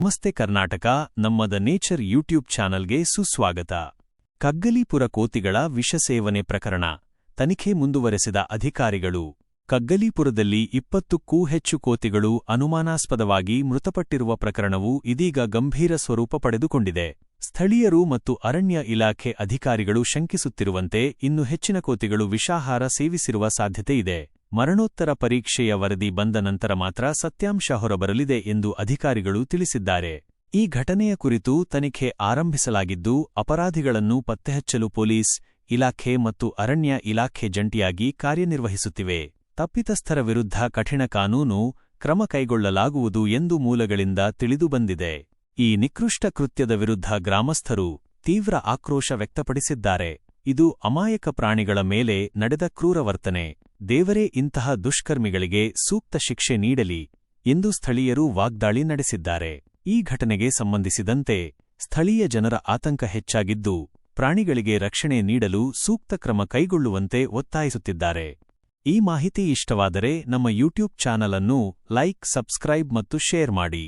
ನಮಸ್ತೆ ಕರ್ನಾಟಕ, ನಮ್ಮ the nature YouTube ಚಾನಲ್ಗೆ ಸುಸ್ವಾಗತ. ಕಗ್ಗಲೀಪುರ ಕೋತಿಗಳ ವಿಷ ಸೇವನೆ ಪ್ರಕರಣ, ತನಿಖೆ ಮುಂದುವರೆಸಿದ ಅಧಿಕಾರಿಗಳು. ಕಗ್ಗಲೀಪುರದಲ್ಲಿ ಇಪ್ಪತ್ತಕ್ಕೂ ಹೆಚ್ಚು ಕೋತಿಗಳು ಅನುಮಾನಾಸ್ಪದವಾಗಿ ಮೃತಪಟ್ಟಿರುವ ಪ್ರಕರಣವು ಇದೀಗ ಗಂಭೀರ ಸ್ವರೂಪ ಪಡೆದುಕೊಂಡಿದೆ. ಸ್ಥಳೀಯರು ಮತ್ತು ಅರಣ್ಯ ಇಲಾಖೆ ಅಧಿಕಾರಿಗಳು ಶಂಕಿಸುತ್ತಿರುವಂತೆ ಇನ್ನು ಹೆಚ್ಚಿನ ಕೋತಿಗಳು ವಿಷಾಹಾರ ಸೇವಿಸಿರುವ ಸಾಧ್ಯತೆಯಿದೆ ಮರಣೋತ್ತರ ಪರೀಕ್ಷೆಯ ವರದಿ ಬಂದ ನಂತರ ಮಾತ್ರ ಸತ್ಯಾಂಶ ಹೊರಬರಲಿದೆ ಎಂದು ಅಧಿಕಾರಿಗಳು ತಿಳಿಸಿದ್ದಾರೆ. ಈ ಘಟನೆಯ ಕುರಿತು ತನಿಖೆ ಆರಂಭಿಸಲಾಗಿದ್ದು, ಅಪರಾಧಿಗಳನ್ನು ಪತ್ತೆಹಚ್ಚಲು ಪೊಲೀಸ್, ಇಲಾಖೆ ಮತ್ತು ಅರಣ್ಯ ಇಲಾಖೆ ಜಂಟಿಯಾಗಿ ಕಾರ್ಯನಿರ್ವಹಿಸುತ್ತಿವೆ. ತಪ್ಪಿತಸ್ಥರ ವಿರುದ್ಧ ಕಠಿಣ ಕಾನೂನು ಕ್ರಮ ಕೈಗೊಳ್ಳಲಾಗುವುದು ಎಂದು ಮೂಲಗಳಿಂದ ತಿಳಿದುಬಂದಿದೆ ಈ ನಿಕೃಷ್ಟ ಕೃತ್ಯದ ವಿರುದ್ಧ ಗ್ರಾಮಸ್ಥರು ತೀವ್ರ ಆಕ್ರೋಶ ವ್ಯಕ್ತಪಡಿಸಿದ್ದಾರೆ. ಇದು ಅಮಾಯಕ ಪ್ರಾಣಿಗಳ ಮೇಲೆ ನಡೆದ ಕ್ರೂರವರ್ತನೆ. ದೇವರೇ ಇಂತಹ ದುಷ್ಕರ್ಮಿಗಳಿಗೆ ಸೂಕ್ತ ಶಿಕ್ಷೆ ನೀಡಲಿ ಎಂದು ಸ್ಥಳೀಯರು ವಾಗ್ದಾಳಿ ನಡೆಸಿದ್ದಾರೆ. ಈ ಘಟನೆಗೆ ಸಂಬಂಧಿಸಿದಂತೆ ಸ್ಥಳೀಯ ಜನರ ಆತಂಕ ಹೆಚ್ಚಾಗಿದ್ದು, ಪ್ರಾಣಿಗಳಿಗೆ ರಕ್ಷಣೆ ನೀಡಲು ಸೂಕ್ತ ಕ್ರಮ ಕೈಗೊಳ್ಳುವಂತೆ ಒತ್ತಾಯಿಸುತ್ತಿದ್ದಾರೆ. ಈ ಮಾಹಿತಿ ಇಷ್ಟವಾದರೆ ನಮ್ಮ ಯೂಟ್ಯೂಬ್ ಚಾನಲ್ ಅನ್ನು ಲೈಕ್, ಸಬ್ಸ್ಕ್ರೈಬ್ ಮತ್ತು ಶೇರ್ ಮಾಡಿ.